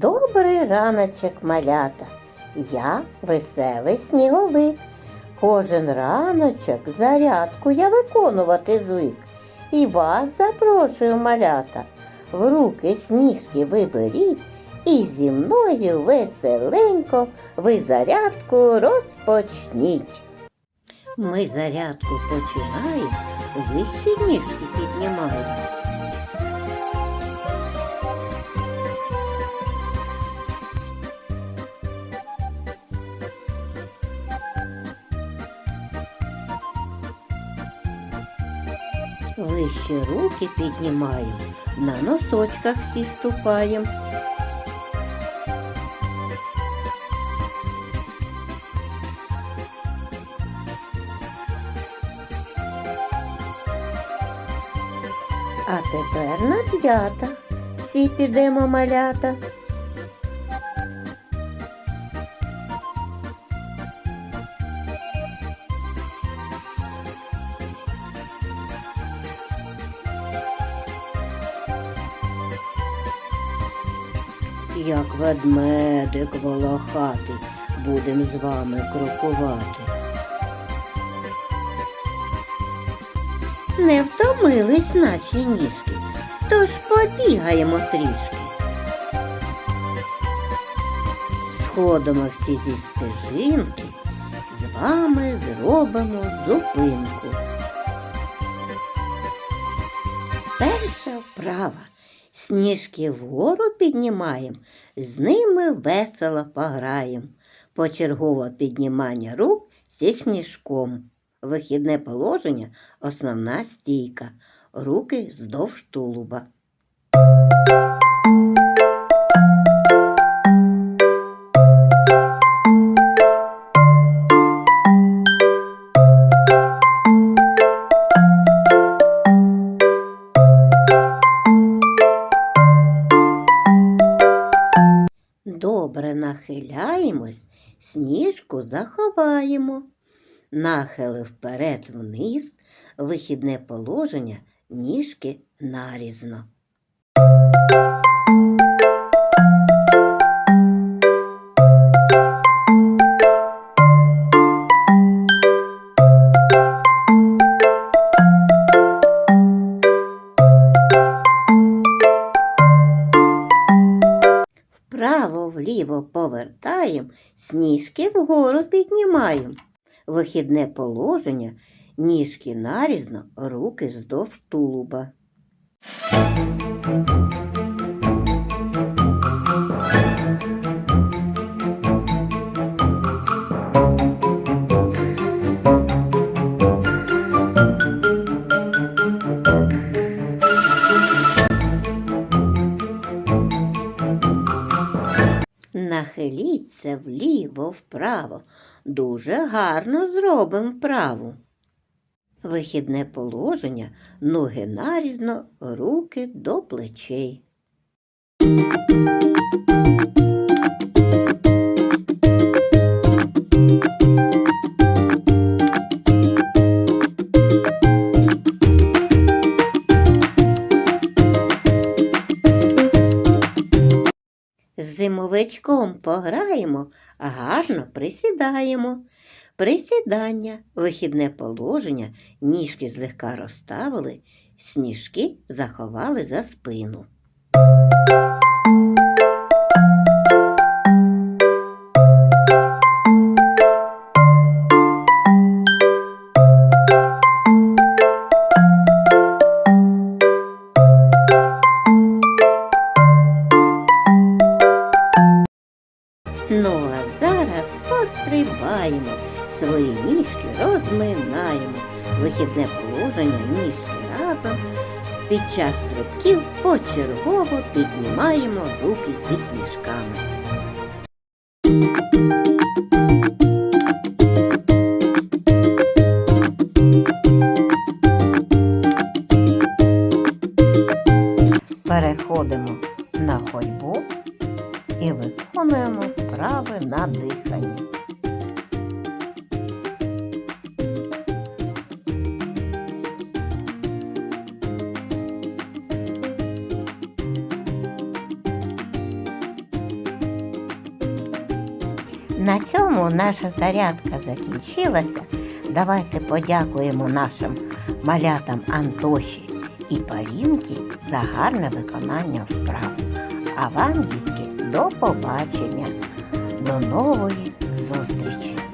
Добрий раночок, малята. Я веселий сніговик. Кожен раночок зарядку я виконувати звик. І вас запрошую, малята. В руки сніжки ви беріть, і зі мною веселенько ви зарядку розпочніть. Ми зарядку починаємо, вищі ніжки піднімаємо. Вище руки піднімаємо, на носочках всі ступаємо. А тепер на п'ятах всі підемо малята. Як ведмедик волохатий, будем з вами крокувати. Не втомились наші ніжки, тож побігаємо трішки. Сходимо всі зі стежинки, з вами зробимо зупинку. Перша вправа. Сніжки вгору піднімаємо, з ними весело пограємо. Почергове піднімання рук зі сніжком. Вихідне положення основна стійка. Руки здовж тулуба. Добре сніжку заховаємо. Нахили вперед вниз, вихідне положення, ніжки нарізно. Вправо-вліво повертаємо, сніжки вгору піднімаємо. Вихідне положення, ніжки нарізно, руки здовж тулуба. Нахиліться вліво-вправо. Дуже гарно зробимо вправу. Вихідне положення, ноги нарізно, руки до плечей. Зимовичком пограємо, гарно присідаємо. Присідання, вихідне положення, ніжки злегка розставили, сніжки заховали за спину. Ну а зараз пострибаємо, свої ніжки розминаємо, вихідне положення ніжки разом. Під час стрибків почергово піднімаємо руки зі сніжками. Переходимо на ходьбу і виконуємо вправи на дихання. На цьому наша зарядка закінчилася. Давайте подякуємо нашим малятам Антоші і Полінки за гарне виконання вправ. А вам, дітки, до побачення, до нової зустрічі!